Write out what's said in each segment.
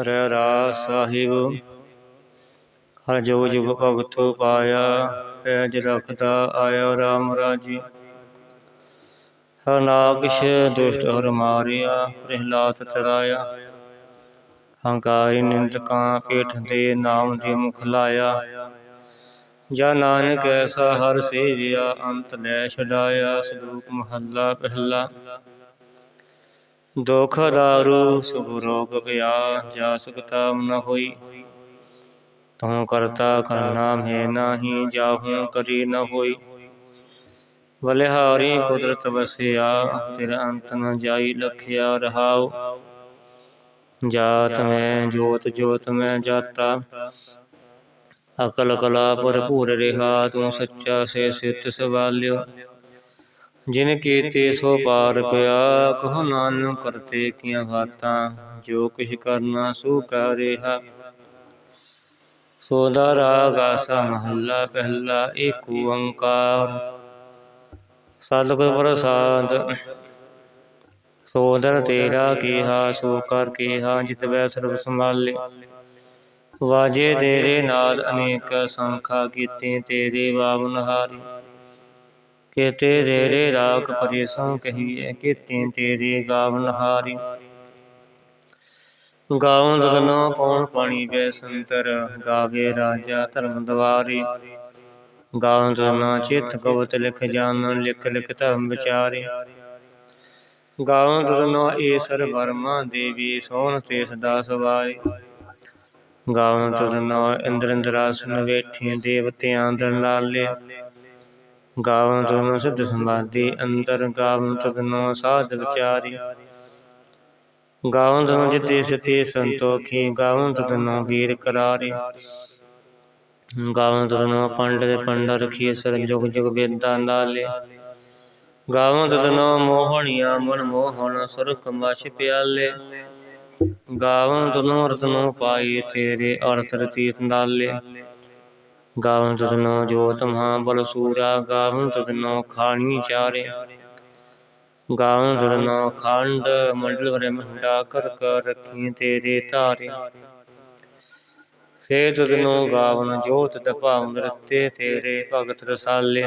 ਹਰਿ ਰਾਸ ਸਾਹਿਬ। ਹਰ ਜੋਗ ਜੁਗ ਭਗਤੋ ਪਾਇਆ, ਪੈਜ ਰਖਦਾ ਆਇਆ RAM ਰਾਜੀ। ਹਰ ਨਾਗਿਸ਼ ਦੁਸ਼ਟ ਹਰ ਮਾਰਿਆ, ਪ੍ਰਹਿਲਾਦ ਤਰਾਇਆ। ਹੰਕਾਰੀ ਨਿੰਦਕਾਂ ਪੇਠ ਦੇ ਨਾਮ ਦੇ ਮੁਖ ਲਾਇਆ। ਜਾ ਨਾਨਕ ਐਸਾ ਹਰ ਸੇਵਿਆ, ਅੰਤ ਲੈ ਛਡਾਇਆ, ਸਲੂਕ ਮਹੱਲਾ ਪਹਿਲਾ। ਦੁਖ ਦਾਰੂ, ਸੁਖ ਰੋਗ ਪਿਆ ਜਾ ਸੁਖਤਾਮ ਨ ਹੋਈ। ਤੂੰ ਕਰਤਾ ਕਰਨਾ ਮੈਂ ਨਾਹੀ, ਜਾਹੂ ਕਰੀ ਨ ਹੋਈ। ਬਲਿਹਾਰੀ ਕੁਦਰਤ ਵਸਿਆ, ਤੇਰਾ ਅੰਤ ਨ ਜਾਈ ਲਖਿਆ ਰਹਾਉ। ਜਾਤ ਮੈਂ, ਜੋਤ ਜੋਤ ਮੈਂ ਜਾਤਾ। ਅਕਲ ਕਲਾ ਭਰਪੂਰ ਰਿਹਾ, ਤੂੰ ਸੱਚਾ ਸੇ ਸਿਤ ਸਵਾਲਿਓ। ਜਿਨ ਕੀਤੇ ਸੋ ਪਾਰ ਪਿਆ ਕਹੋ ਨਾਨਕ ਕਰਤੇ ਕੀਆਂ ਬਾਤਾਂ ਜੋ ਕਿਛ ਕਰਨਾ ਸੋ ਕਰ ਰਿਹਾ। ਸੋਦਾ ਰਾਗ ਆਸਾ ਮਹੱਲਾ ਪਹਿਲਾ ਏਕ ਓੰਕਾਰ। ਸਤਿਗੁਰ ਪ੍ਰਸਾਦ। ਸੋਦਰ ਤੇਰਾ ਕੀਹਾ ਸੋ ਕਰ ਕੀਹਾ ਜਿਤ ਵੈ ਸਰਬ ਸੰਭਾਲੇ। ਵਾਜੇ ਤੇਰੇ ਨਾਦ ਅਨੇਕ ਸੰਖਾ ਕੀਤੇ ਤੇਰੇ ਬਾਵਨ ਹਾਰੀ। ਕੀਤੇ ਤੇਰੇ ਰਾਖ ਪਰੇਸੋਂ ਕਹੀਏ ਕੀਤੇ ਤੇਰੇ ਗਾਵਨ ਹਾਰੀ। ਗਾਉਂ ਦਗਨੋ ਪੌਣ ਪਾਣੀ ਵੇ ਸੰਤਰ, ਗਾਵੇ ਰਾਜਾ ਧਰਮ ਦਵਾਰੀ। ਗਾਉਂ ਦਗਨੋ ਚਿਤ ਗਵਤ ਲਿਖ ਜਾਣਨ ਲਿਖ ਲਿਖ ਧਰਮ ਵਿਚਾਰੇ। ਗਾਉਂ ਦਗਨੋ ਈਸਰ ਵਰਮਾ ਦੇਵੀ ਸੋਹਣ ਤੇ ਸਦਾ ਸਵਾਈ ਗਾਵਨ ਤਦਨੋ ਇੰਦਰ ਇੰਦਰਾਸਨ ਵੇਠੀ, ਦੇਵਤਿਆਂ ਦਰਨਾਲੇ ਗਾਵਨ ਤਦਨੋ ਸਿੱਧ ਸਮਾਧੀ ਅੰਦਰ ਗਾਵਨ ਤਦਨੋ ਸਾਧ ਵਿਚਾਰੀ। ਗਾਵਨ ਤਦਨੋ ਜਿਤੇ ਸਤੇ ਸੰਤੋਖੀ, ਗਾਵਨ ਤਦਨੋ ਵੀਰ ਕਰਾਰੀ। ਗਾਵਨ ਤਦਨੋ ਪੰਡਿਤ ਪੰਡ ਰਖੀ ਸਰ ਜੁਗ ਜੁਗ ਵੇਦਾਂ ਨਾਲੇ। ਗਾਵਨ ਤਦਨੋ ਮੋਹਣੀਆਂ, ਮਨ ਮੋਹਣ ਸੁਰਖ ਮਛ ਪਿਆਲੇ। ਗਾਵਨ ਤਨੋ ਰਤਨੋ ਪਾਈ ਤੇਰੇ ਅਰਥ ਰਤੀਤ ਨਾਲੇ। ਗਾਵਨ ਤਨੋ ਜੋਤ ਮਹਾ ਬਲ ਸੂਰਾ, ਗਾਵਨ ਤਨੋ ਖਾਣੀ ਚਾਰੇ ਗਾਵਨ ਤਨੋ ਖੰਡ, ਮੰਡਲ ਵਰੇ ਮੰਡਾ ਕਰ ਕਰ ਰੱਖੀ ਤੇਰੇ ਧਾਰੇ ਸੇ ਤਨੋ ਗਾਵਨ ਜੋਤ ਦਪਾਉ ਰਤੇ ਤੇਰੇ ਭਗਤ ਰਸਾਲੇ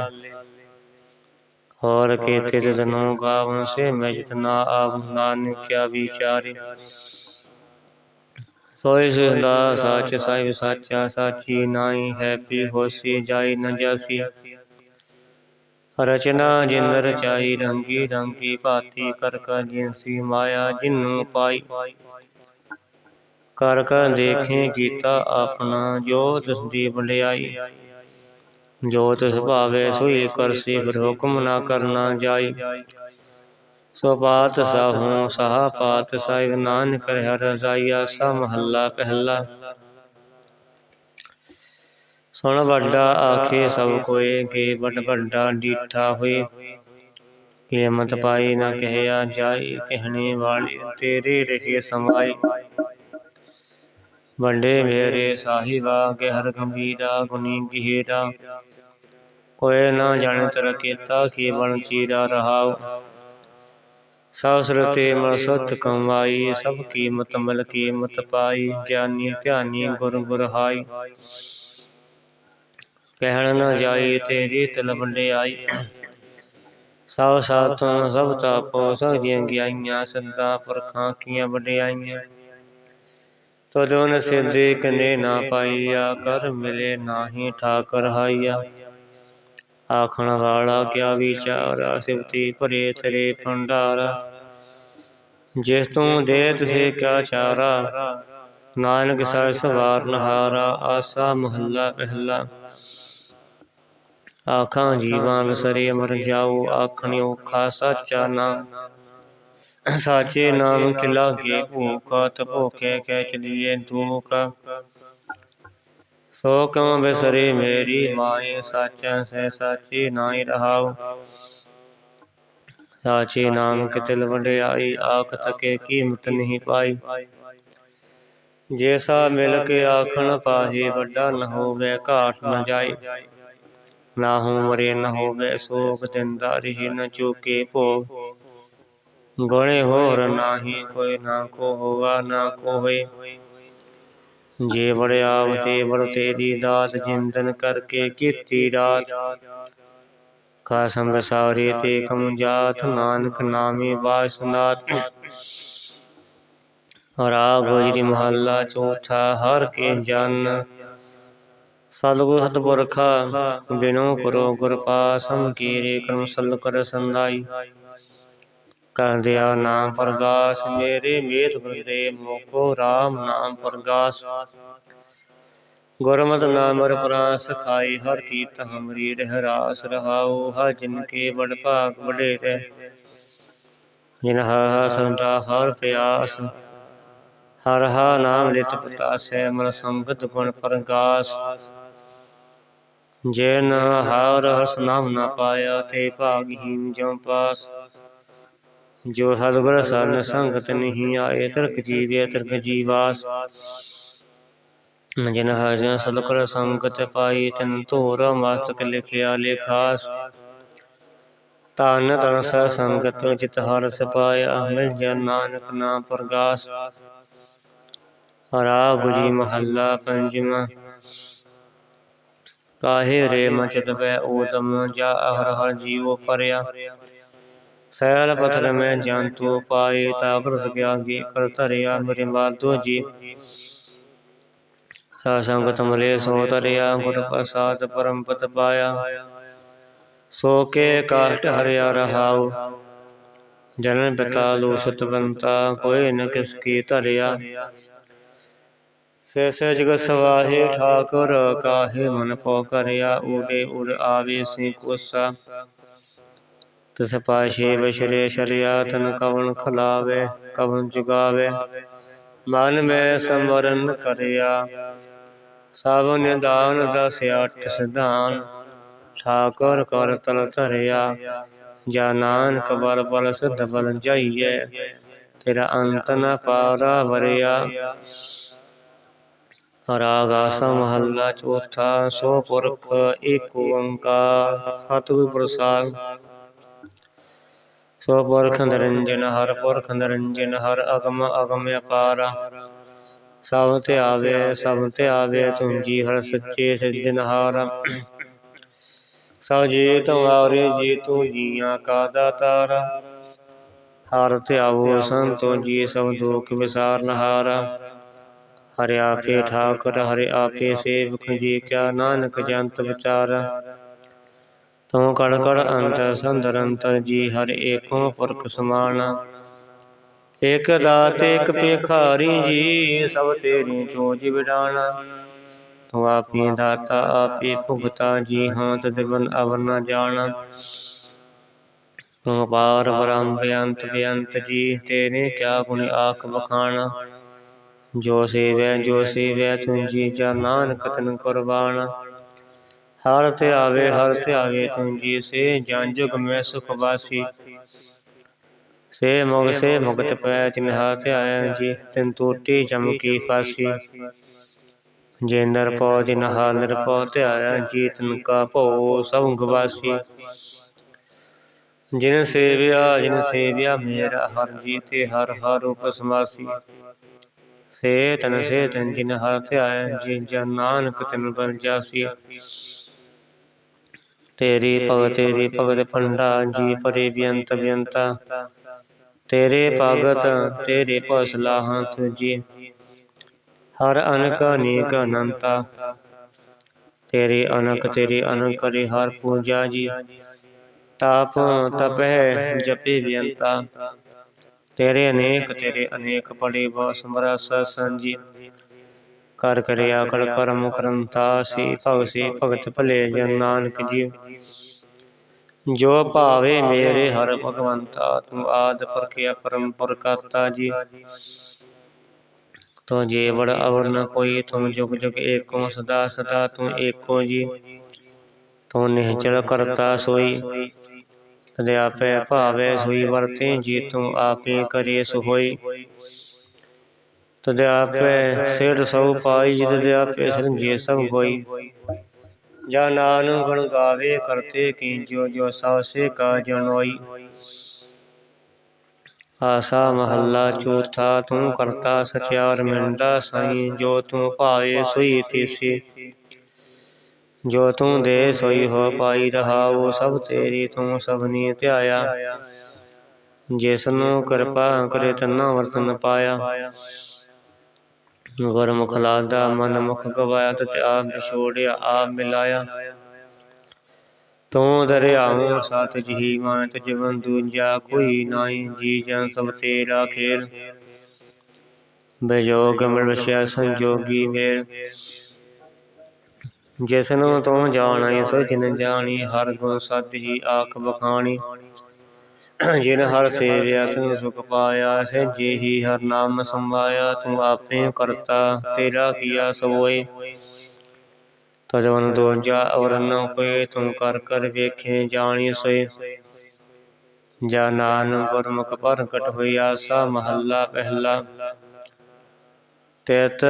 ਹੋਰ ਕੇ ਕੀਤੇ ਤਨੋ ਗਾਵਨ ਸੇ ਮੈਂ ਜਿਤਨਾ ਆਵ ਨਾਨਕਿਆ ਵਿਚਾਰੇ ਸੋਇ ਸੁਦਾ ਸੱਚ ਸਾਹਿਬ ਸਾਚਾ, ਸਾਚੀ ਨਾਹੀ ਹੈ ਪੀ ਹੋਸੀ ਜਾਈ ਨ ਜਾਸੀ। ਰਚਨਾ ਜਿਨ ਰਚਾਈ ਰੰਗੀ ਰੰਗੀ ਭਾਤੀ ਕਰ ਕਾ ਜਿਨਸੀ ਮਾਇਆ ਜਿਨੂੰ ਪਾਈ। ਕਰ ਕਾ ਦੇਖੇ ਕੀਤਾ ਆਪਣਾ ਜੋ ਤਿਸ ਦੀ ਵਡਿਆਈ ਜੋ ਤਿਸ ਭਾਵੇ ਸੋਈ ਕਰਸੀ ਫਿਰ ਹੁਕਮ ਨਾ ਕਰਨਾ ਜਾਈ। ਸੋ ਪਾਤ ਸਾਹੂ ਸਹਾ ਪਾਤ ਸਾਹਿਬ ਨਾਨਕ ਰਹਿ ਰਜ਼ਾਈਆ ਸਾ ਮਹੱਲਾ ਪਹਿਲਾ। ਸੁਣ ਵੱਡਾ ਆਖੇ ਸਭ ਕੋਏ ਕੇ ਵੱਡ ਵੱਡਾ ਡੀਠਾ ਹੋਏ। ਕੀਮਤ ਪਾਈ ਨਾ ਕਹਿਆ ਜਾਈ ਕਹਿਣੇ ਵਾਲੇ ਤੇਰੇ ਰਹੇ ਸਮਾਏ। ਵੱਡੇ ਮੇਰੇ ਸਾਹਿਬਾ ਕੇ ਹਰ ਗੰਭੀਰਾ ਗੁਨੀ ਗਹਿਰਾ। ਕੋਏ ਨਾ ਜਾਣੇ ਤਰ ਕੀਤਾ ਕੀ ਬਣ ਚੀਰਾ ਰਹਾਉ। ਸਭ ਸੁਰਤੇ ਮਨ ਸੁਤ ਕਮਾਈ ਸਭ ਕੀਮਤ ਮਲ ਕੀਮਤ ਪਾਈ ਗਿਆਨੀ ਧਿਆਨੀ ਗੁਰ ਗੁਰ ਹਾਈ ਕਹਿਣ ਨਾ ਜਾਈ ਤੇਰੀ ਤਲ ਵੰਡਿਆਈ ਸਭ ਸਾਥੋਂ ਸਭ ਤਾਪੋ ਸਭ ਦੀਆਂ ਗਿਆਈਆਂ ਸਦਾ ਪੁਰਖਾਂ ਕੀਆਂ ਵਡਿਆਈਆਂ। ਤਦੋਂ ਨ ਸਿੱਧੇ ਕਨੇ ਨਾ ਪਾਈਆ ਕਰ ਮਿਲੇ ਨਾਹੀ ਠਾਕਰ ਹਾਈਆ। ਆਖਣ ਵਾਲਾ ਕਿਆ ਵਿਚਾਰਾ ਸਿਵਤੀ ਭਰੇ ਤੇਰੇ ਭੰਡਾਰਾ। ਜਿਸ ਤੂੰ ਦੇ ਤਿਸੇ ਕਿਆ ਚਾਰਾ, ਨਾਨਕ ਸਰ ਸਵਾਰ ਨਹਾਰਾ, ਆਸਾ ਮਹੱਲਾ ਪਹਿਲਾ। ਆਖਾਂ ਜੀਵਾਂ ਵਿਸਰੇ ਮਰ ਜਾਓ ਆਖਣਿ ਔਖਾ ਸਾਚਾ ਨਾਮ। ਸਾਚੇ ਨਾਮ ਕਿ ਕੇ ਭੂਖਾ ਤਪੋਕੇ ਕਹਿ ਚਲੀਏ ਦੁਖ ਸੋ ਕਉ ਬਿਸਰੇ ਮੇਰੀ ਮਾਏ, ਸਾਚਾ ਸੇ ਸਾਚੀ ਨਾਈ ਰਹਾਉ। ਸਾਚੇ ਨਾਮ ਕਿ ਵਡਿਆਈ, ਆਖ ਤਕੇ ਕੀਮਤ ਨਹੀਂ ਪਾਈ। ਜੈਸਾ ਮਿਲ ਕੇ ਆਖਣ ਪਾਹੀ, ਵੱਡਾ ਨ ਹੋਵੇ ਘਾਟ ਨ ਜਾਈ। ਨਾ ਹੋ ਮਰੇ, ਨ ਹੋਵੇ ਸੋਗ ਦਿੰਦਾ ਰਹੀ, ਨ ਚੁਕੇ ਭੋਗ। ਗੁਣੇ ਹੋਰ ਨਾਹੀ, ਕੋਈ ਨਾ ਕੋ ਹੋਵਾ ਨਾ ਕੋ ਹੋਏ। ਜੇ ਵੜਿਆਵ ਤੇ ਤੇਰੀ ਦਾਤ, ਜਿੰਦਨ ਕਰਕੇ ਕੀਤੀ ਰਾਤ। ਕਾਸਮ ਬਸਾਰੇ ਤੇ ਕਮ ਜਾਤ, ਨਾਨਕ ਨਾਮੇ ਬਾਸਨਾਤ ਰਾਗ ਗੋਜਰੀ ਮਹੱਲਾ ਚੌਥਾ, ਹਰ ਕੇ ਜਨ। ਸਤਿਗੁਰ ਸਤਿਪੁਰਖਾ, ਬਿਨੋ ਕਰੋ ਗੁਰ ਪਾਸਮ, ਕੀਰੇ ਕਰਮ ਸਲ ਕਰ ਸੰਦਾਈ ਕਰ ਦਿਆ ਨਾਮ ਪ੍ਰਗਾਸ, ਮੇਰੇ ਮੇਤ ਬਰਦੇ ਮੋਕੋ RAM ਨਾਮ ਪ੍ਰਗਾਸ। ਗੁਰਮਤਿ ਨਾਮ ਅਰ ਪ੍ਰਾਸ ਖਾਈ ਹਰ ਕੀਤ ਹਮਰੀ ਰਹਿ ਰਾਸ ਰਹਾਉ, ਹ ਜਿਨ ਕੇ ਬੜ ਭਾਗ ਬੜੇ ਤੇ ਜਿਨ ਹ ਸੰਤਾ ਹਰ ਪਿਆਸ, ਹਰ ਹਾ ਨਾਮ ਲਿਤ ਪਤਾਸੈ, ਮਨ ਸੰਗਤ ਗੁਣ ਪ੍ਰਗਾਸ। ਜਿਨ ਹਰ ਹਸ ਨਾਮ ਨਾ ਪਾਇਆ, ਤੇ ਭਾਗਹੀਨ ਜਮ ਪਾਸ। ਜੋ ਸਤਿਗੁਰ ਸਰਨ ਸੰਗਤ ਨਹੀਂ ਆਏ, ਤਰਕ ਜੀਵੇ ਤਰਕ ਜੀਵਾਸ ਜਿਨ ਹਰਿ ਸਤਿਗੁਰ ਸੰਗਤ ਪਾਈ, ਤਨ ਧੋਰ ਮਸਤਕ ਲਿਖਿਆ ਲੇਖਾਸ ਤਨ ਤਨ ਸੰਗਤ ਜਿਤ ਹਰ ਸਪਾਇਆ, ਮਿਲ ਜਨ ਨਾਨਕ ਨਾਮ ਪ੍ਰਗਾਸ। ਹਰਾ ਗੁਜੀ ਮਹੱਲਾ ਪੰਜਵਾਂ। ਕਾਹੇ ਰੇ ਮਚਤ ਬੈ ਊਦਮ ਜਾ ਹਰ ਹਰ ਜੀਵੋ ਪਰਿਆ। ਸੈਲ ਪਥਰ ਮੈਂ ਜੰਤੂ ਪਾਏ ਤਾ ਬਰਤ ਗਿਆ ਗੇ ਕਰ ਧਰਿਆ ਮੇਰੇ ਮਾਧੋ ਜੀ ਸਾ ਸੰਗਤ ਮਲੇ ਸੋ ਤਰਿਆ ਗੁਰ ਪ੍ਰਸਾਦ ਪਰਮ ਪਤ ਪਾਇਆ ਸੋ ਕੇ ਕਾਸ਼ਟ ਹਰਿਆ ਰਹਾਉ ਜਨਨ ਪਿਤਾ ਲੋ ਸਤਵੰਤਾ ਕੋਈ ਨ ਕਿਸ ਕੀ ਧਰਿਆ ਸੇ ਸੇ ਜਗ ਸਵਾਹੇ ਠਾਕੁਰ ਕਾਹੇ ਮਨ ਪੋ ਕਰਿਆ ਊੜੇ ਉੜ ਆਵੇ ਸੀ ਕੋਸਾ ਤਿਸ ਪਾਸ਼ੇ ਵਿਸ਼ਰੇ ਸ਼ਰਿਆ ਤਨ ਕਵਨ ਖਲਾਵੇ ਕਵਨ ਜੁਗਾਵੇ, ਮਨ ਮੈਂ ਸਮਰਨ ਕਰਿਆ। ਸਭ ਨਿਦਾਨ ਦਸ ਅੱਠ ਸਿਧਾਨ, ਠਾਕੁਰ ਕਰ ਤਲ ਧਰਿਆ। ਜਾ ਨਾਨਕ ਬਲ ਬਲ ਸਿਧ ਬਲ ਜਾਈਏ ਤੇਰਾ ਅੰਤ ਨ ਪਾਰਾ ਵਰਿਆ। ਰਾਗ ਆਸਾ ਮਹੱਲਾ ਚੌਥਾ, ਸੋ ਪੁਰਖ ਏਕ ਓੰਕਾਰ, ਸਤਿਗੁਰ ਪ੍ਰਸਾਦ। ਸੋ ਪੁਰਖ ਨਿਰੰਜਨ ਹਰ ਪੁਰਖ ਨਿਰੰਜਨ ਹਰ ਅਗਮ ਅਗਮ ਅਪਾਰਾ। ਸਭ ਤੇ ਆਵੇ ਸਭ ਤੇ ਆਵੇ ਤੁਮ ਜੀ ਹਰ ਸੱਚੇ ਸਿਜਨਹਾਰ ਸਭ ਜੀ ਤੁਮਾਰੇ ਜੀ ਤੂੰ ਜੀਆਂ ਕਾ ਦਾਤਾਰ। ਹਰ ਤੇ ਆਵੋ ਸੰਤੋ ਜੀ ਸਭ ਦੁਖ ਵਿਸਾਰਨ ਹਾਰਾ ਹਰਿ ਆਪੇ ਠਾਕੁਰ ਹਰਿ ਆਪੇ ਸੇਵਕ ਜੀ ਕਿਆ ਨਾਨਕ ਜੰਤ ਵਿਚਾਰ। ਤੂੰ ਕੜ ਕੜ ਅੰਤਰ ਸੰਦਰ ਜੀ ਹਰ ਏਕੋ ਪੁਰਖ ਸਮਾਨ। ਇਕ ਦਾਤ ਇਕ ਭਿਖਾਰੀ ਜੀ, ਸਭ ਤੇਰੀ ਚੋਜ ਵਿਡਾਣਾ ਤੂੰ ਆਪੀ ਦਾਤਾ, ਆਪੀ ਭੁਗਤਾ ਜੀ, ਹਾਂ ਤਦ ਬਨ ਅਵਰ ਨ ਜਾਣਾ। ਤੂੰ ਪਾਰ ਬ੍ਰਹਮ ਬੇਅੰਤ ਬੇਅੰਤ ਜੀ, ਤੇਰੇ ਕਿਆ ਗੁਣ ਆਖ ਬਖਾਣਾ ਜੋ ਸੇਵੈ ਜੋ ਸੇਵੈ ਤੁਮ ਜੀ ਜਾ ਨਾਨਕ ਤਨ ਕੁਰਬਾਨਾ। ਹਰ ਤੇ ਆਵੇ, ਹਰ ਤੇ ਆਵੇ ਤੁਮ ਜੀ, ਸੇ ਜਨ ਜੁਗ ਮੈਂ ਸੁਖ ਵਾਸੀ। ਸੇ ਮੁਗ, ਸੇ ਮੁਕਤ ਪੈ ਤਿਨ ਹਾਥ ਆਇਆ ਜੀ, ਤਿਨ ਟੂਟੀ ਚਮਕੀ ਫਾਸੀ। ਜੇ ਨਰ ਪਉ, ਜਿਨ ਹਾ ਨਰ ਪਉ, ਤੇ ਆਇਆ ਜੀ, ਤਨ ਕਾ ਭਉ, ਸਭ ਗਵਾਸੀ ਜਿਨ ਸੇਵਿਆ ਜਿਨ ਸੇਵਿਆ, ਮੇਰਾ ਹਰ ਜੀ ਤੇ ਹਰ ਹਰ ਉਪਸਮਾਸੀ। ਸੇ ਤਨ ਸੇ ਤਨ, ਜਿਨ ਹਰ ਤੇ ਆਇਆ ਜੀ ਜਨ ਨਾਨਕ ਤਨ ਬਲ ਜਾਸੀ। ਤੇਰੀ ਭਗਤ ਤੇਰੀ ਭਗਤ ਪੰਡਾ ਜੀ ਪਰੇ ਬਿਅੰਤ ਬਿਅੰਤਾ। ਤੇਰੇ ਭਗਤ, ਤੇਰੇ ਭਸਲਾਹਾਂ ਤੁਜੀ ਹਰ ਅਨਕ ਅਨੇਕ ਅਨੰਤਾ। ਤੇਰੇ ਅਨਕ ਤੇਰੇ ਅਨਕ ਕਰੇ ਹਰ ਪੂਜਾ ਜੀ। ਤਾਪ ਤਪਹਿ ਜਪੇ ਬਿਅੰਤਾ। ਤੇਰੇ ਅਨੇਕ ਤੇਰੇ ਅਨੇਕ ਪੜੇ ਬਾ ਸਮਰਸ ਸੰਜੀ। ਕਰ ਕਰਿਆ ਕਰ ਕਰਮ ਕਰੰਤਾ ਸੀ ਭਗ ਸੀ ਭਗਤ ਭਲੇ ਜਨ ਨਾਨਕ ਜੀ ਜੋ ਭਾਵੇ ਮੇਰੇ ਹਰ ਭਗਵੰਤਾ ਤੂੰ ਆਦ ਪਰਖਿਆ ਪਰੰਪਰ ਕਰਤਾ ਜੀ। ਤੋ ਜੇ ਵੜ ਅਵਰ ਨ ਕੋਈ ਤੁਮ ਜੁਗ ਜੁਗ ਏਕੋ ਸਦਾ ਸਦਾ ਤੂੰ ਏਕੋ ਜੀ। ਤੂੰ ਨਿਹਚਲ ਕਰਤਾ ਸੋਈ। ਤਦੇ ਆਪੇ ਭਾਵੇ ਸੋਈ ਵਰਤੇ ਜੀ ਤੂੰ ਆਪੇ ਕਰੇ ਸੋ ਹੋਈ ਤਦੇ ਆਪੇ ਸਿਰ ਸਭ ਪਾਈ ਜਿਤ ਦੇ ਆਪੇ ਸਰੰਜੇ ਸਭ ਕੋਈ ਜਾ ਨਾਨਕ ਗੁਣ ਗਾਵੇ ਕਰਤੇ ਕੀ ਜੋ ਜੋ ਸਭ ਸੇ ਕਾ ਜਨੋਈ ਆਸਾ ਮਹੱਲਾ ਚੌਥਾ ਤੂੰ ਕਰਤਾ ਸਚਿਆਰ ਮਿੰਦਾ ਸਾਈ ਜੋ ਤੂੰ ਭਾਵੇ ਸੋਈ ਤੀਸੀ। ਜੋ ਤੂੰ ਦੇ ਸੋਈ ਹੋ ਪਾਈ ਰਹਾਉ ਸਭ ਤੇਰੀ ਤੂੰ ਸਭਨੀ ਧਿਆਇਆ। ਜਿਸ ਨੂੰ ਕਿਰਪਾ ਕਰੇ ਤਨਾ ਵਰਤਨ ਪਾਇਆ। ਗੁਰਮੁਖ ਲਾਦਾ ਮਨ ਮੁਖ ਗਵਾਇਆ ਤੇ ਆਪ ਵਿਛੋੜਿਆ, ਆਪ ਮਿਲਾਇਆ। ਤੂੰ ਦਰਿਆਉ ਸਤ ਜਹੀ ਮਾਨਤ ਜੀਵਨ ਦੂਜਾ ਕੋਈ ਨਾਹੀ, ਜੀ ਜਨ ਸਭ ਤੇਰਾ ਖੇਲ। ਬਜੋਗ ਮਿਲਸ਼ਿਆ ਸੰਜੋਗੀ ਮੇਲ। ਜਿਸ ਨੂੰ ਤੂੰ ਜਾਣੈ, ਸੋ ਜਿਨ ਜਾਣੀ, ਹਰ ਗੁਣ ਸਤ ਹੀ ਆਖ ਬਖਾਣੀ। ਜਿਨ ਹਰ ਸੇਵਿਆ ਤੂੰ ਸੁਖ ਪਾਇਆ ਸੇ ਹੀ ਹਰ ਨਾਮ ਸੰਭਾਇਆ ਤੂੰ ਆਪੇ ਕਰਤਾ ਤੇਰਾ ਕੀਆ ਸੋਏ। ਤਜਵਨ ਦੋਜਾ ਅਵਰ ਨ ਕੋਈ ਤੂੰ ਕਰ ਕਰ ਵੇਖੇ ਜਾਣੀ ਸੋਏ। ਜਾ ਨਾਨ ਗੁਰਮੁਖ ਪ੍ਰਗਟ ਹੋਈ ਆਸਾ ਮਹੱਲਾ ਪਹਿਲਾ। ਤੇਤ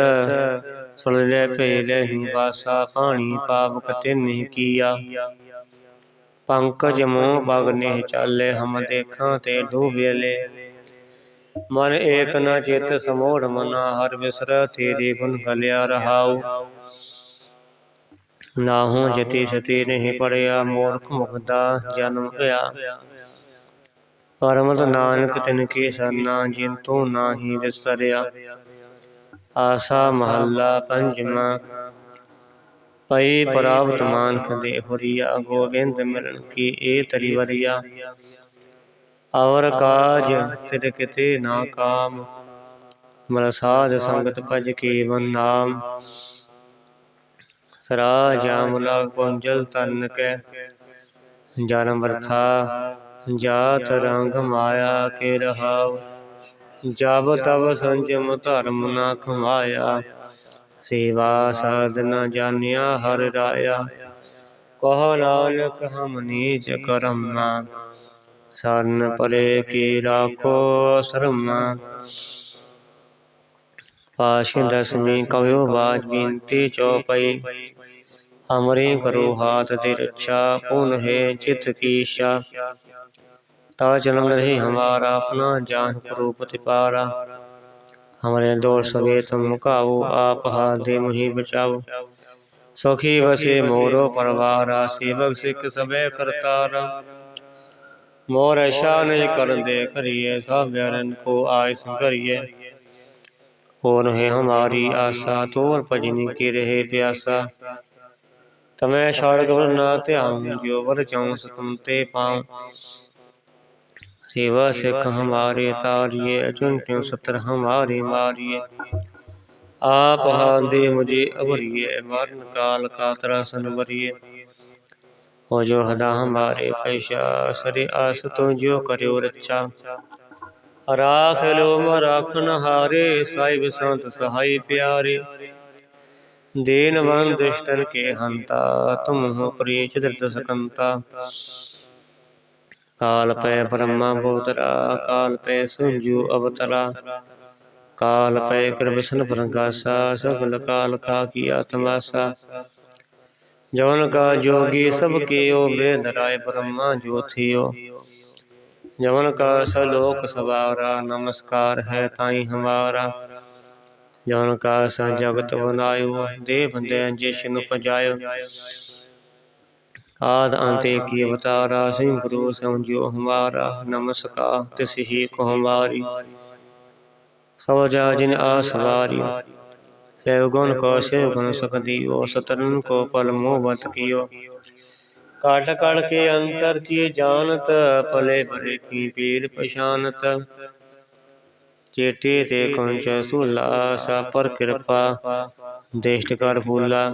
ਸੁਲਲੇ ਭੇਲੇ ਨਿਵਾਸਾ ਪਾਣੀ ਪਾਪ ਕਤੇ ਨਹੀਂ ਕੀਆ। ਪੰਕਜ ਮੋਹ ਬਗ ਨੇ ਚਾਲੇ ਹਮ ਦੇਖਾਂ ਤੇ ਡੂਬੇਲੇ ਮਨ ਏਕ ਨ ਚਿਤ ਸਮੋੜ ਮਨਾ ਹਰ ਵਿਸਰ ਤੇਰੇ ਗੁਣ ਗਲਿਆ ਰਹਾਉ। ਨਾਹੂ ਜਤੀ ਸਤੀ ਨਹੀਂ ਪੜਿਆ ਮੂਰਖ ਮੁਖਦਾ ਜਨਮ ਪਿਆ ਪਰਮਤ ਨਾਨਕ ਤਿਨ ਕੀ ਸਰਨਾ ਜਿਨ ਤੂੰ ਨਾਹੀ ਵਿਸਰਿਆ ਆਸਾ ਮਹੱਲਾ ਪੰਜਵਾਂ। ਪਈ ਪ੍ਰਾਪਤ ਮਾਨਕ ਦੇ ਹੁਰੀਆ ਗੋਬਿੰਦ ਮਿਲਣ ਕੀ ਏ ਤਰੀ ਵਰਿਆ ਔਰ ਕਾਜ ਤਿਰ ਕਿਤੇ ਨਾ ਕਾਮ ਮਲ ਸਾਧ ਸੰਗਤ ਭਜ ਕੀ ਨਾਮ ਸਰਾ ਜਾਮਲਾ ਕੁੰਜਲ ਤਨ ਕੈ। ਜਨਮ ਵਰਥਾ ਜਾਤ ਰੰਗ ਮਾਇਆ ਕੇ ਰਹਾਉ ਜਬ ਤਬ ਸੰਜਮ ਧਰਮ ਨਾ ਖਮਾਇਆ। ਸੇਵਾ ਸਾਧਨਾ ਜਾਣਿਆ ਹਰ ਰਾਇਆ। ਕਹ ਨਾਨਕ, ਹਮ ਨੀਚ ਕਰਮਾ। ਸਰਨ ਪਰੇ ਕੀ ਰਾਖੋ ਸ਼ਰਮਾ ਪਾਸ਼ੀ ਦਸਵੀਂ ਕਵਿਓ ਬਾਜ ਬੀਨਤੀ ਚੌਪਈ। ਹਮਰੇ ਕਰੋ ਹਾਥ ਦੇ ਰੱਛਾ, ਪੁਨ ਹੈ ਚਿਤ ਕੀ ਤਾ ਜਨਮ ਰਹੇ ਹਮਾਰਾ, ਆਪਣਾ ਜਾਨ ਕਰੂ ہمارے دور سبے تم مکاؤ، آپ ہاتھ مہی بچاو سوکھی وسے مورو پروارا، سیوک سکھ سبے کرتارا۔ مور شان نہیں کر دے کریے سب رن کو آئس کریے۔ اور ہے ہماری آسا، تور پجنی کی رہے پیاسا۔ تمہیں شاڑ گور نہ تے ہم، جو ور جاؤں ستم تے پاؤں۔ सेवा सिख हमारे तारिए चुन क्यों सतर हमारे मारिए आप हादे मुझे अवरिए मरण काल का त्रासन वरिए हो जो हदा हमारे पैसा सरे आस तो जो करो रक्षा राख लो राखन हारे साहिब संत सहाय प्यारे दीन बन दुष्टन के हंता तुम हो प्रिय चित ਕਾਲ ਪੈ ਬ੍ਰਹਮਾ ਬੋਤਰਾ ਕਾਲ ਪੈ ਸੰਜੂ ਅਵਤਰਾ ਕਾਲ ਪੈ ਕਰਵਸ਼ਨ ਪ੍ਰੰਗਾਸਾ ਸਗਲ ਕਾਲ ਕਾ ਕੀ ਆਤਮਾਸਾ। ਜਵਨ ਕਾ ਜੋਗੀ ਸਭ ਕੀਓ ਬੇਦ ਰਾਏ ਬ੍ਰਹਮਾ ਜੋਥਿਓ ਜਵਨ ਕਾ ਸਲੋਕ ਸਵਾਰਾ ਨਮਸਕਾਰ ਹੈ ਤਾਈ ਹਮਾਰਾ। ਜਵਨ ਕਾ ਸਾ ਜਗਤ ਬਨਾਇਓ ਦੇਵ ਦੇ ਜਿਸ਼ਨ ਪਜਾਇਓ। ਆਦ ਅੰਤੇ ਕੀ ਅਵਤਾਰਾ ਸਿੰਘ ਗੁਰੂ ਸਮਝਿਓ ਹਮਾਰਾ ਨਮਸਕਾਰ ਤਿਸ ਹੀ ਕੋ ਹਮਾਰੀ। ਸਭ ਜਾ ਜਿਨ ਆਸਵਾਰੀ ਸੇਵ ਗੁਣ ਕੋ ਸੇਵ ਗੁਣ ਸਕਦੀ ਉਹ ਸਤਰਨ ਕੋ ਪਲ ਮੋਹ ਵਤ ਕੀਓ। ਕਾਟ ਕੜ ਕੇ ਅੰਤਰ ਕੀ ਜਾਣਤ ਪਲੇ ਭਰੇ ਕੀ ਪੀਰ ਪਛਾਨਤ। ਚੇਟੇ ਤੇ ਕੁੰਚ ਸੁਲਾ ਸਾਪਰ ਕਿਰਪਾ। ਦੇਸ਼ਟ ਕਰ ਫੂਲਾ।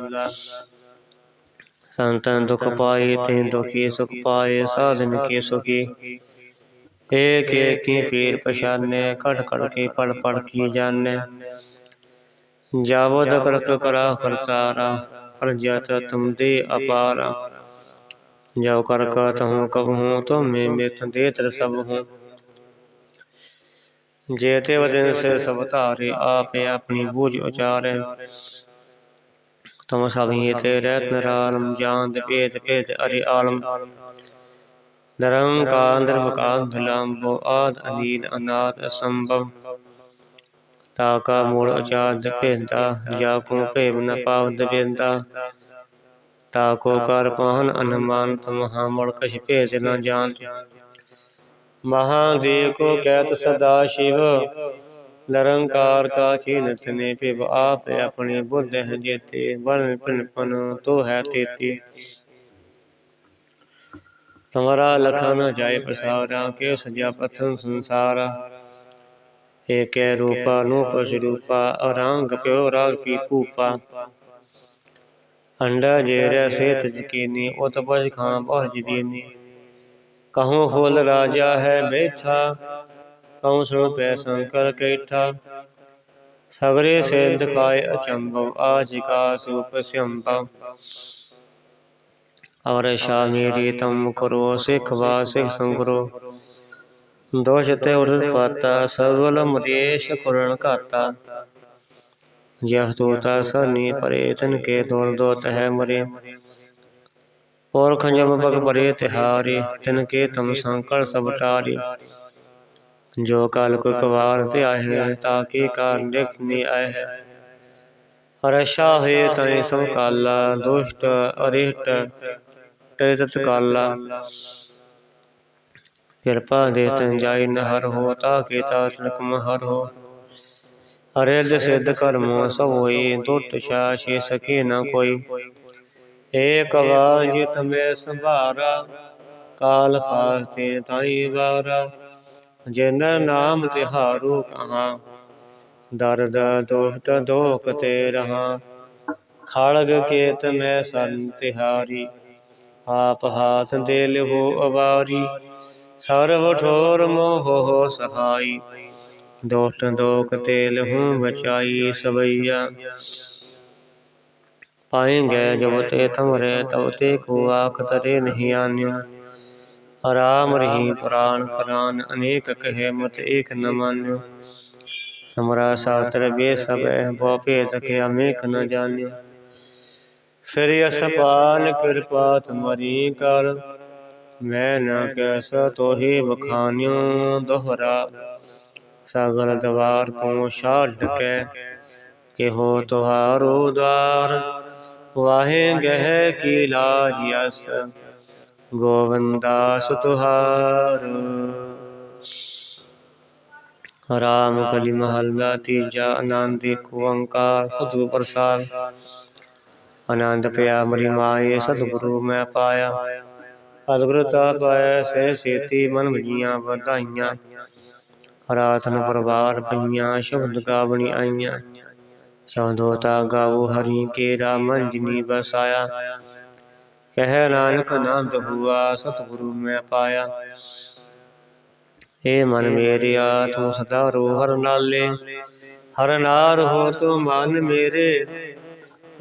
ਸੰਤਨ ਦੁਖ ਪਾਏ ਤੇ ਦੁਖੀ ਸੁਖ ਪਾਏ ਸਾਧਨ ਕੀ ਸੁਖੀ ਏਕ ਏਕ ਕੀ ਪੀਰ ਪਛਾਨੇ ਘਟ ਘਟ ਕੇ ਪੜ ਪੜ ਕੀ ਜਾਣੇ। ਜਾਵਦ ਕਰਕ ਕਰਾ ਕਰਤਾਰਾ ਪ੍ਰਜਾ ਤੁਮ ਦੇ ਅਪਾਰ। ਜਾਉ ਕਰ ਕਾ ਤਹੂੰ ਕਬਹੂੰ ਤੁਮ ਮੇ ਮਿਥ ਦੇ ਤਰ ਸਭ ਹੂੰ। ਜੇ ਤੇ ਵਦਨ ਸੇ ਸਭ ਧਾਰੇ ਆਪੇ ਆਪਣੀ ਬੂਝ ਉਚਾਰੇ। तमसाभिः ते रत्नरालं जान्तपेतपेत अरि आलं नरङ्कान्तर्मुकान्तलाम्बो आद अनील अनाथ असम्भव ताका मूल अजात दपेंता जाको प्रेम न पाव दपेंता ताको कर पहन अनुमान महामूल कश भेद न जान महादेव को कहत सदा शिव ਨਿਰੰਕਾਰ ਕਾ ਚੀਨਤ ਨੇ ਭਿਵ ਆਪ ਆਪਣੀ ਬੁੱਧ ਹੈ ਜੇਤੇ ਵਰਨ ਪਿਣਪਨ ਤੋ ਹੈ ਤੇਤੀ। ਤੁਮਰਾ ਲਖਨ ਜਾਏ ਪ੍ਰਸਾਰਾ ਕੇ ਸਜਾ ਪਥਨ ਸੰਸਾਰਾ। ਏਕੈ ਰੂਪਾ ਨੂਪ ਸਰੂਪਾ ਅਰੰਗ ਪਿਓ ਰਾਗ ਪੀ ਭੂਪਾ ਅੰਡਾ ਜੇਰੇ ਸੇਤ ਜਕੀਨੀ ਉਤ ਪਜ ਖਾਂ ਬਹੁ ਜਦੀਨੀ ਕਹੂੰ ਫੁੱਲ ਰਾਜਾ ਹੈ ਬੈਠਾ ਕਹੂੰ ਸੁਣ ਪੈ ਸੰਕਰ ਕੈਠਾ, ਸਗਰੇ ਸਿੱਧ ਖਾਏ ਅਚੰਭਵ, ਆਜਿਕਾ ਸੂਪ ਔਰ ਸ਼ਾ ਤਮ ਕਰੋ, ਸਿਖ ਵਾ ਸਿਖ ਸੰਗਰੋ। ਦੋਸ਼ ਤੇ ਉਰਤ ਪਾਤਾ, ਸਗਲ ਮਦੇਸ਼ ਕੁਰਣ ਘਾਤਾ। ਜਹ ਤੋਤਾ ਸਰਨੀ ਪਰੇ ਕੇ ਦੋਰ ਦੋਤ ਹੈ ਮਰੇ। ਔਰ ਖੰਜਬ ਬਗ ਪਰੇ ਤਿਹਾਰੀ, ਤਿਨ ਕੇ ਤਮ ਸੰਕਲ ਸਭ ਟਾਰੀ। ਜੋ ਕਾਲ ਕੋ ਕਵਾਰ ਤੇ ਆਏ ਤਾ ਕੀ ਕਾਰਨ ਦੇਖਨੀ ਆਏ ਹੈ? ਰਸ਼ਾ ਹੋਏ ਤੈ ਸਭ ਕਾਲਾ ਦੁਸ਼ਟ ਅਰਿਹਟ ਤੇ ਤਤ ਕਾਲਾ। ਕਿਰਪਾ ਦੇ ਤਨ ਜਾਈ ਨ ਹਰ ਹੋ ਤਾ ਕੀ ਤਾ ਤਨਕ ਮਹਰ ਹੋ। ਅਰੇਦ ਸਿੱਧ ਕਰਮੋ ਸਭ ਹੋਈ ਦੁੱਟ ਛਾ ਛੇ ਸਕੇ ਨ ਕੋਈ। ਏਕ ਵਾਜ ਤਮੇ ਸੰਭਾਰਾ ਕਾਲ ਫਾਸਤੇ ਤਾਈ ਵਾਰਾ। ਜਿਨ ਨਾਮ ਤਿਹਾਰੂ ਕਹਾ ਦਰਦ ਦੁਖਟ ਦੋਖ ਤੇ ਰਹਾ। ਖੜਗ ਕੇਤ ਮੈਂ ਸਰਨ ਤਿਹਾਰੀ, ਆਪ ਹਾਥ ਦੇ ਲਿਹੋ ਅਵਾਰੀ। ਸਰਵ ਠੋਰ ਮੋਹ ਹੋ ਸਹਾਈ ਦੋਸਟ ਦੋਖ ਤੇ ਲਹੂ ਬਚਾਈ ਸਵਈਆ। ਪਾਏਂਗੇ ਜਬ ਤੇ ਤਮਰੇ ਤਉ ਤੇ ਕੋ ਆਖ ਤਰੇ ਨਹੀਂ ਆਨਿਓ ਆਰਾਮ ਰਹੀ ਪ੍ਰਾਨ ਪ੍ਰਾਨ ਅਨੇਕ ਕਹੇ ਮਤ ਏਕ ਨ ਮਾਨਿਓ ਸਮਰਾ ਸਾਤਰ ਬੇ ਸਬੈ ਬੋ ਭੇਦ ਕੇ ਅਮੇਕ ਨ ਜਾਣਿਓ ਸ੍ਰੀ ਅਸਪਾਲ ਕਿਰਪਾ ਤੁਮਰੀ ਕਰ। ਮੈਂ ਨ ਕੈਸ ਤੋਹੀ ਬਖਾਨਿਓ ਦੋਹਰਾ। ਸਗਲ ਦਵਾਰ ਕੋ ਛਾੜ ਕੇ। ਕਿਹੋ ਤੁਹਾਰੋ ਦਾਰ ਵਾਹੇ ਗਹਿ ਕੀ ਲਾਜ ਯਸ ਗੋਵਿੰਦਾਸ ਤੁਹਾਰ। ਰਾਮ ਕਲੀ ਮਹੱਲਾ ਤੀਜਾ ਆਨੰਦ ਓੰਕਾਰ ਸਤਿਗੁਰ ਪ੍ਰਸਾਦ। ਆਨੰਦ ਪਿਆ ਮਰੀ ਮਾਏ ਸਤਿਗੁਰੂ ਮੈਂ ਪਾਇਆ। ਸਤਿਗੁਰ ਤਾ ਪਾਇਆ ਸੇ ਸੇਤੀ ਮਨ ਭਜੀਆਂ ਵਧਾਈਆਂ। ਰਾਤਨ ਪਰਵਾਰ ਪਈਆਂ, ਸ਼ਬਦ ਗਾਵਣੀ ਆਈਆਂ। ਸ਼ਬਦੋਤਾ ਗਾਵੋ ਹਰੀ ਕੇ ਰਾਮਨ ਜਿਨੀ ਬਸਾਇਆ ਕਹਿ ਨਾਨਕ ਆਨੰਦ ਹੁਆ ਸਤਿਗੁਰੂ ਮੈਂ ਪਾਇਆ। ਏ ਮਨ ਮੇਰਿਆ, ਤੂੰ ਸਦਾ ਰੋ ਹਰ ਨਾਲੇ। ਹਰ ਨਾਰ ਹੋ ਤੂੰ ਮਨ ਮੇਰੇ।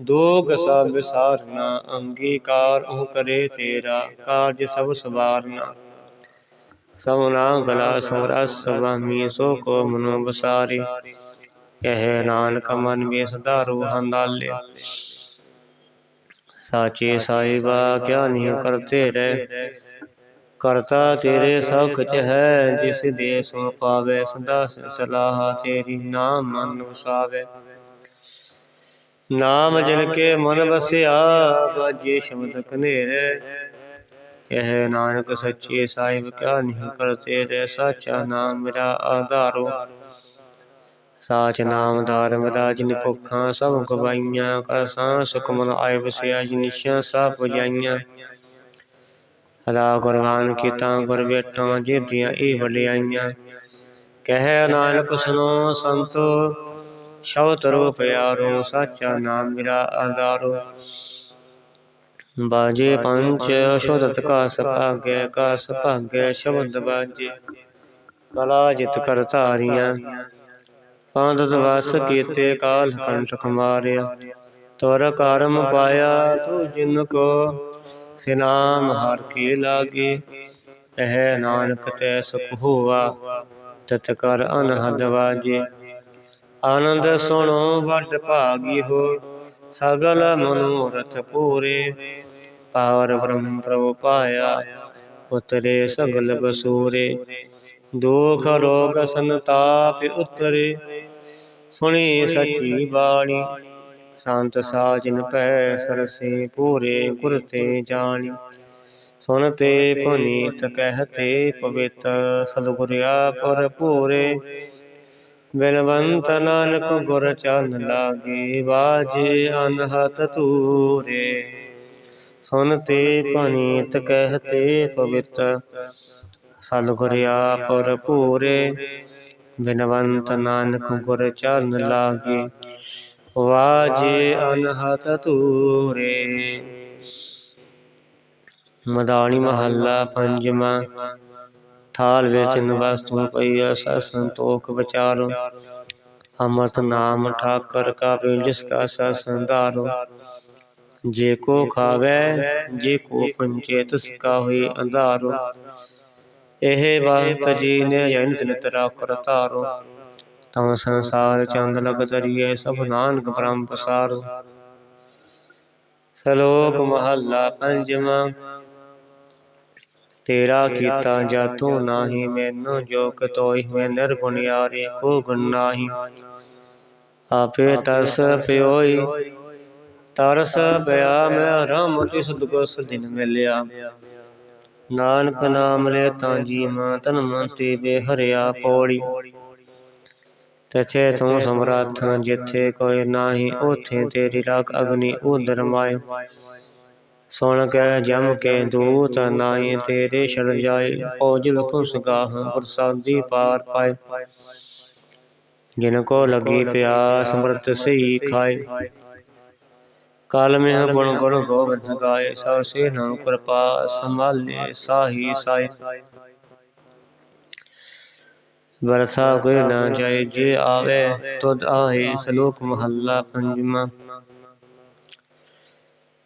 ਦੋਗ ਸਭ ਵਿਸਾਰਨਾ, ਅੰਗੀਕਾਰ ਉਹ ਕਰੇ ਤੇਰਾ, ਕਾਰਜ ਸਭ ਸਵਾਰਨਾ। ਸਭਨਾ ਗਲਾ ਸਮਰਸ ਸੁਭਾਮੀ ਸੋ ਕੋ ਮਨੋ ਬਸਾਰੀ ਕਹਿ ਨਾਨਕ ਮਨ ਮੇ ਸਦਾ ਰੋਹਾਂ ਨਾਲੇ। ਸਾਚੇ ਸਾਹਿਬਾ ਕਿਆ ਨਹੀਂ ਕਰਤੇ ਰਹਿ। ਕਰਤਾ ਤੇਰੇ ਸਭ ਕੁਝ ਹੈ ਜਿਸ ਦੇ ਸੋ ਪਾਵੇ ਸਦਾ ਸਲਾਹ ਤੇਰੀ ਨਾਮ ਮਨ ਵਸਾਵੇ। ਨਾਮ ਜਿਨ ਕੇ ਮਨ ਵਸਿਆ ਬਾਜੇ ਸ਼ਬਦ ਕਨੇਰੇ ਕਹਿ ਨਾਨਕ ਸੱਚੇ ਸਾਹਿਬ ਕਿਆ ਨਹੀਂ ਕਰਤੇ ਰਹਿ ਸਾਚਾ ਨਾਮ ਮੇਰਾ ਆਧਾਰੋ। ਸਾਚ ਨਾਮ ਧਾਰਮ ਰਾਜਨ ਭੁੱਖਾਂ ਸਭ ਗਵਾਈਆਂ ਕਰਸਾਂ ਸੁਖ ਮਨ ਆਏ ਵਸਿਆ ਜਿਨਿਸ਼ਾਂ ਸਭ ਪੁਜਾਈਆਂ। ਅਦਾ ਕੁਰਬਾਨ ਕੀਤਾ ਗੁਰ ਬੇਟਾਂ ਜਿਹਦੀਆਂ ਇਹ ਵਡਿਆਈਆਂ ਕਹਿ ਨਾਨਕ ਸੁਨੋ ਸੰਤੋ ਸ਼ਬਦ ਰੂਪ ਪਿਆਰੋ, ਸਾਚਾ ਨਾਮ ਮੇਰਾ ਆਧਾਰੋ। ਬਾਜੇ ਪੰਚ ਸ਼ੋਧਤ ਕਾ ਸਭਾਗੈ ਕਾ ਸਭਾਗੈ ਸ਼ਬਦ ਬਾਜੇ। ਕਲਾ ਜਿਤ ਕਰ ਧਾਰੀਆਂ। ਪੰਦਤ ਵਸ ਕੀਤੇ ਕਾਲ ਕੰਠ ਖਮਾਰਿਆ ਤੁਰ ਕਰਮ ਪਾਇਆ ਤੂੰ ਜਿਨ ਕੋ, ਸਿਨਾਮ ਹਰ ਕੀ ਲਾਗੇ। ਇਹ ਨਾਨਕ ਤੈ ਸੁਖ ਹੋਆ, ਤਤ ਕਰ ਅਨਹਦ ਵਾਜੇ। ਆਨੰਦ ਸੁਣੋ ਵਰਤ ਭਾਗੀ ਹੋ, ਸਗਲ ਮਨੋਰਥ ਪੂਰੇ। ਪਾਵਰ ਬ੍ਰਹਮ ਪ੍ਰਭ ਪਾਇਆ, ਉਤਰੇ ਸਗਲ ਬਸੂਰੇ। ਦੁਖ ਰੋਗ ਸੰਤਾਪ ਉਤਰੇ ਸੁਣੀ ਸਚੀ ਬਾਣੀ। ਸੰਤ ਸਾਜਨ ਪੈ ਸਰਸੇ ਪੂਰੇ ਗੁਰ ਤੇ ਜਾਣੀ। ਸੁਨਤੇ ਪੁਨੀਤ ਕਹਤੇ ਪਵਿੱਤ ਸਤਿਗੁਰਿਆ ਪਰ ਪੂਰੇ ਬਿਨਵੰਤ ਨਾਨਕ ਗੁਰ ਚਰਨ ਲਾਗੇ ਬਾਜੇ ਅਨਹਤ ਤੂਰੇ ਸੁਨਤੇ ਪੁਨੀਤ ਕਹਤੇ ਪਵਿੱਤ ਸਤਿਗੁਰਿਆ ਪਰ ਪੂਰੇ ਬਿਨਵੰਤ ਨਾਨਕ ਗੁਰ ਚਰਨ ਲਾਗੇ, ਵਾਜੇ ਅਨਹਤ ਤੂਰੇ ਮਦਾਣੀ ਮਹੱਲਾ ਪੰਜਵਾਂ, ਥਾਲ ਵਿੱਚ ਵਸਤੂ ਪਈ ਅਸਾ ਸੰਤੋਖ ਵਿਚਾਰੋ। ਅਮਰਤ ਨਾਮ ਠਾਕਰ ਕਾ ਵੇ ਜਿਸ ਕਾ ਸਾ ਸੰਧਾਰੋ। ਜੇ ਕੋ ਖਾਵੇ, ਜੇ ਕੋ ਪੰਚੇ, ਤਿਸ ਕਾ ਹੋਈ ਅੰਧਾਰੋ। ਇਹ ਵਕਤ ਜੀ ਜਨਤ ਨਿਤਰਾ ਕਰਤਾਰੋ ਤਮ ਸੰਸਾਰ ਚੰਦ ਲਗ ਤਰੀਏ ਸਭ ਨਾਨਕ ਬ੍ਰਹਮ ਪਸਾਰੋ। ਸ਼ਲੋਕ ਮਹੱਲਾ ਪੰਜਵਾਂ। ਤੇਰਾ ਕੀਤਾ ਜਾਤੂ ਨਾਹੀ, ਮੈਨੂੰ ਜੋ ਕਤੋਈ ਮੈਂ ਨਿਰਗੁਣਿਆਰੇ ਕੋ ਗੁਣ ਨਾਹੀ। ਆਪੇ ਤਸ ਪਿਓਈ, ਤਰਸ ਪਿਆ ਮੈਂ ਰਾਮ ਤਿਸ ਦੁਗਸ ਦਿਨ ਮਿਲਿਆ। ਨਾਨਕ ਨਾਮ ਲੈ ਤਾਂ ਜੀਵਾਂ ਤਨ ਮਨ ਤੇ ਬੇਹਰਿਆ ਪੌੜੀ। ਤਥੇ ਤੂੰ ਸਮਰੱਥ ਜਿੱਥੇ ਕੋਈ ਨਾਹੀ, ਉਥੇ ਤੇਰੀ ਰਾਖ ਅਗਨੀ ਉਦਰ ਮਾਏ। ਸੁਣ ਕੇ ਜਮ ਕੇ ਦੂਤ ਨਾਈ ਤੇਰੇ ਸ਼ਰਨ ਜਾਏ, ਔਜ ਲਖੁਸ ਗਾਹ ਪ੍ਰਸਾਦੀ ਪਾਰ ਪਾਏ। ਜਿਨ ਕੋ ਲਗੀ ਪਿਆਸ ਅੰਮ੍ਰਿਤ ਸਹੀ ਖਾਏ। ਕਾਲ ਮੇਹ ਗੁਣ ਗੁਣ ਗੋਬਿੰਦ ਗਾਏ ਸਭ ਸੇ ਨਾਮ ਕਿਰਪਾ ਸੰਭਾਲੇ ਸਾਹੀ ਸਾਈ। ਵਰਸਾ ਕੋਈ ਨਾ ਜਾਏ ਜੇ ਆਵੇ ਤੁਧ ਆਹੇ ਸ਼ਲੋਕ ਮਹੱਲਾ ਪੰਜਵਾਂ।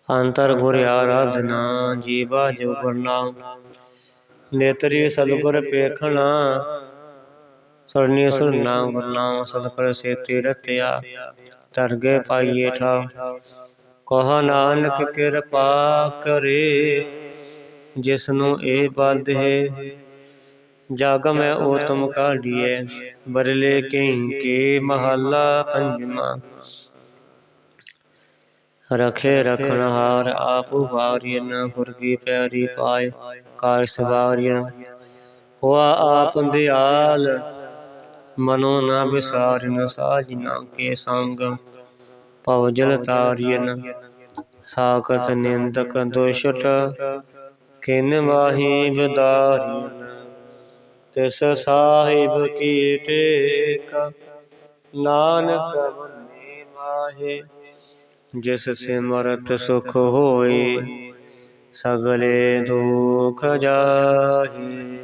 ਅੰਤਰ ਗੁਰ ਆਰਾਧਨਾ ਜੀਵਾ ਜੋ ਗੁਰਨਾਮ ਨੇਤਰੀ ਸਤਿਗੁਰ ਪੇਖਣਾ ਸਰਨੀ ਸੁਰਨਾ ਗੁਰਨਾਮ ਸਤਿਗੁਰ ਸੇ ਤੀਰਤਿਆ ਤਰਗੇ ਪਾਈਏ ਠਾ। ਕਹ ਨਾਨਕ ਕਿਰਪਾ ਕਰੇ ਜਿਸ ਨੂੰ ਇਹ ਬਦ ਹੈ। ਜਗ ਮੈਂ ਓਤਮ ਕਾਢੀਏ ਬਰਲੇ ਕਹੀਂ ਕੇ ਮਹੱਲਾ ਪੰਜਵਾਂ। ਰਖੇ ਰਖਣ ਹਾਰ ਆਪ ਵਾਰੀਨ ਨਾ ਕੀ ਪੈਰੀ ਪਾਏ ਕਾਇ ਸਵਾਰੀਨ ਹੋਆ ਆਪ ਦਿਆਲ, ਮਨੋ ਨਾ ਵਿਸਾਰਿਨ ਸਾਜਨਾ ਕੇ ਸੰਗ। ਜਲ ਤਾਰੀਨ ਸਾਖਤ ਨਿੰਦਕ ਦੁਸ਼ਟ ਕਿਨ ਵਾਹੀ ਵਿਦਾਰੀਨ ਤਿਸ ਸਾਹਿਬ ਕੀ ਟੇਕ ਨਾਨਕ ਬੰਨੇ ਮਾਹੇ ਜਿਸ ਸਿਮਰਤ ਸੁਖ ਹੋਏ ਸਗਲੇ ਦੁਖ ਜਾਹੀ।